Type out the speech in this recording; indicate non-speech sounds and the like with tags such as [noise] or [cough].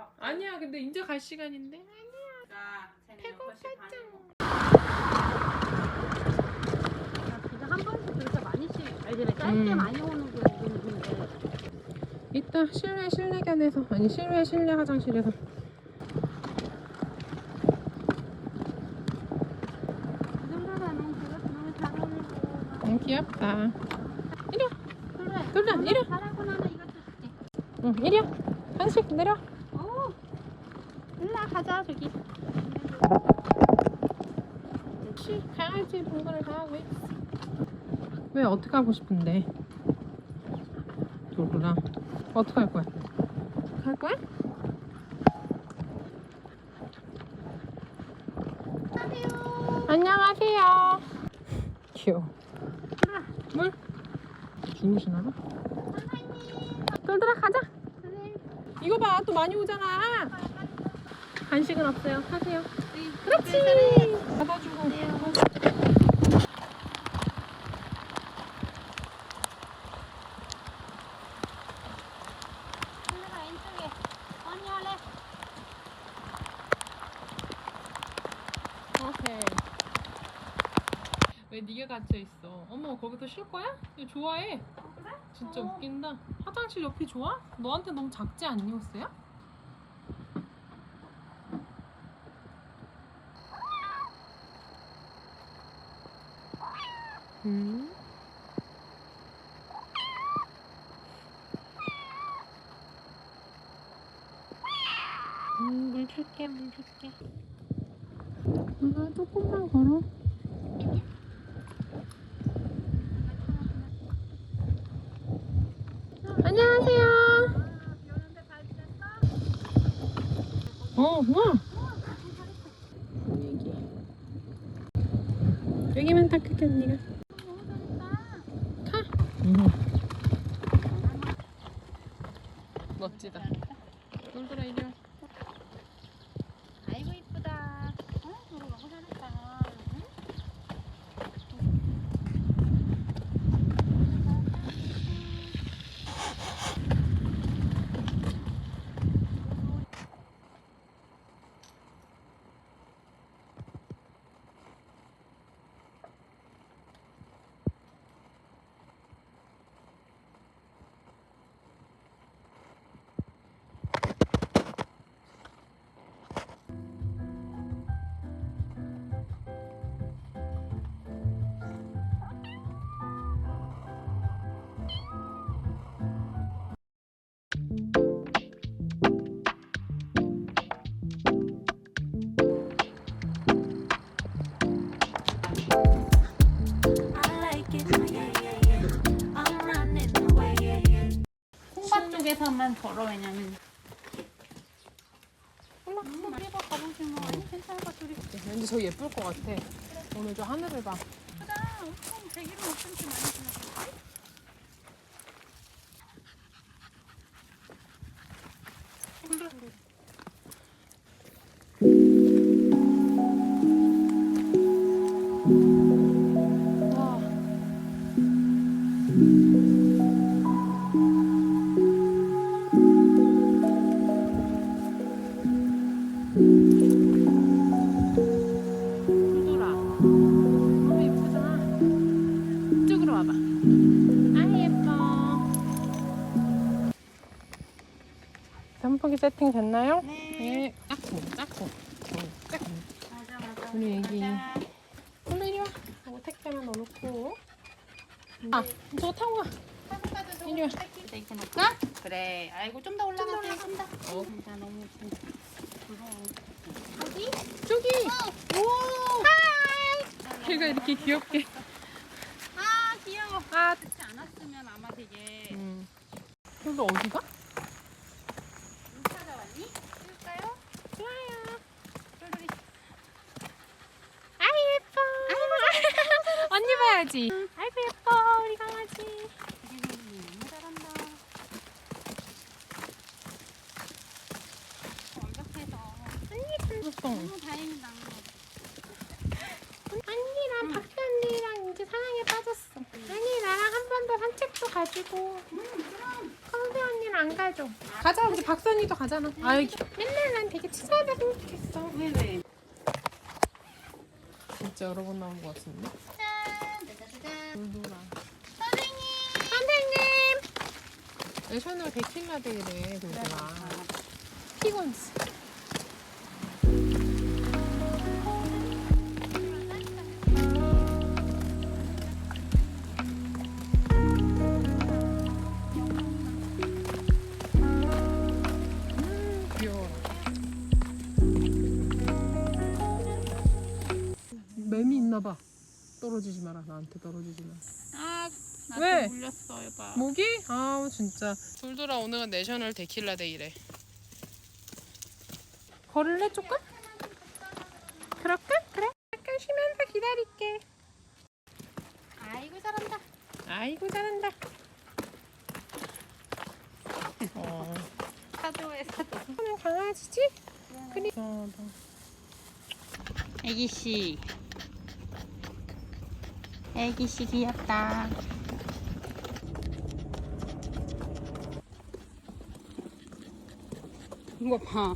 밥. 아니야 근데 이제 갈 시간인데. 자, 쟤는 6시 반에 먹 그래서 한 번씩 그렇게 많이 씩 알지? 짧게 음. 많이 오는 거 있는데. 이따 실내 실내견에서 아니 실외 실내 화장실에서. 정도면 그거 너무 잘 어울리고. 응 귀엽다. 그래. 이리. 잘하고 나면 이것도 줄게. 응 이리야 한식 내려. 오 가자 저기. 씨 강아지 다 하고 있어 왜 어떻게 하고 싶은데? 돌돌아 어떻게 할 거야? 갈 거야? 안녕하세요. 귀여워. 물? 주무시나 봐? 돌돌아 가자. 이거 봐 또 많이 오잖아 간식은 없어요. 하세요. 그렇지. 받아주고. 일라 왼쪽에. 언니 할래? 오케이. 왜 갇혀 있어? 어머 거기서 쉴 거야? 얘 좋아해. 그래? 진짜 어. 웃긴다. 화장실 옆이 좋아? 너한테 너무 작지 않니 호스야? 음. 음, 물 줄게, 물 줄게. 엄마 조금만 걸어. 안녕하세요. 어, 우와. 여기. 여기만 닦을게, 언니가. 가. 멋지다. 놀더라, 이리 와. 콩밭 쪽에서만 걸어 왜냐면 올라. 음, 우리 봐 가보시면 아니 괜찮을 것 같아 우리 왠지 저 예쁠 것 같아. 오늘 저 하늘을 봐. 예쁘다 엄청 대기름 없음지 많이 지났어 돌돌아. 너무 예쁘잖아. 이쪽으로 와봐. 아 예뻐. 선풍기 세팅 됐나요? 네. 짝꿍, 짝꿍. 짝꿍. 맞아 우리 애기. 얼른 이리 와. 이거 택배만 넣어놓고. 아, 저거 타고 가. 이리 와. 떼이렇게 놓을까? 그래 아이고 좀 더 올라가세요 좀더 어. 진짜 너무 부 어디? 저기. 오! 걔가 이렇게 귀엽게. 아 귀여워 아. 그렇지 않았으면 아마 되게 음. 여기 어디가? 못 찾아왔니? 쓸까요? 좋아요. 똘똘이 아 예뻐. [laughs] 언니 봐야지. 아이고 예뻐 우리 강아지. 기린이 너무 잘한다 완벽해서 예뻐. 너무 다행이다 언니랑 박대 언니랑 이제 사랑에 빠졌어. 언니 나랑 한 번 더 산책도 가지고. 음 그럼 건배 언니 박선이는 안 가죠. 가자 우리 박선이도 가잖아. 아이 맨날 난 되게 치사하다 생각했어. 네네. 진짜 여러 번 나온 것 같은데. 돌돌아. 선생님. 선생님. 내셔널 데킬라 데이래 돌돌아. 피곤스. 매미 있나 봐. 떨어지지 마라. 나한테 떨어지지 마. 아, 왜? 나한테 물렸어, 얘가. 모기? 아 진짜. 돌돌아 오늘은 내셔널 데킬라 데이래. 걸을래 조금? 그럴까? 그래. 약간 쉬면서 기다릴게. 아이고, 잘한다. 아이고 잘한다. 어. 사도해, 사도. 오늘 강아지지? 그래. 어, 너. 애기씨. 애기씨 귀엽다. 이거 봐.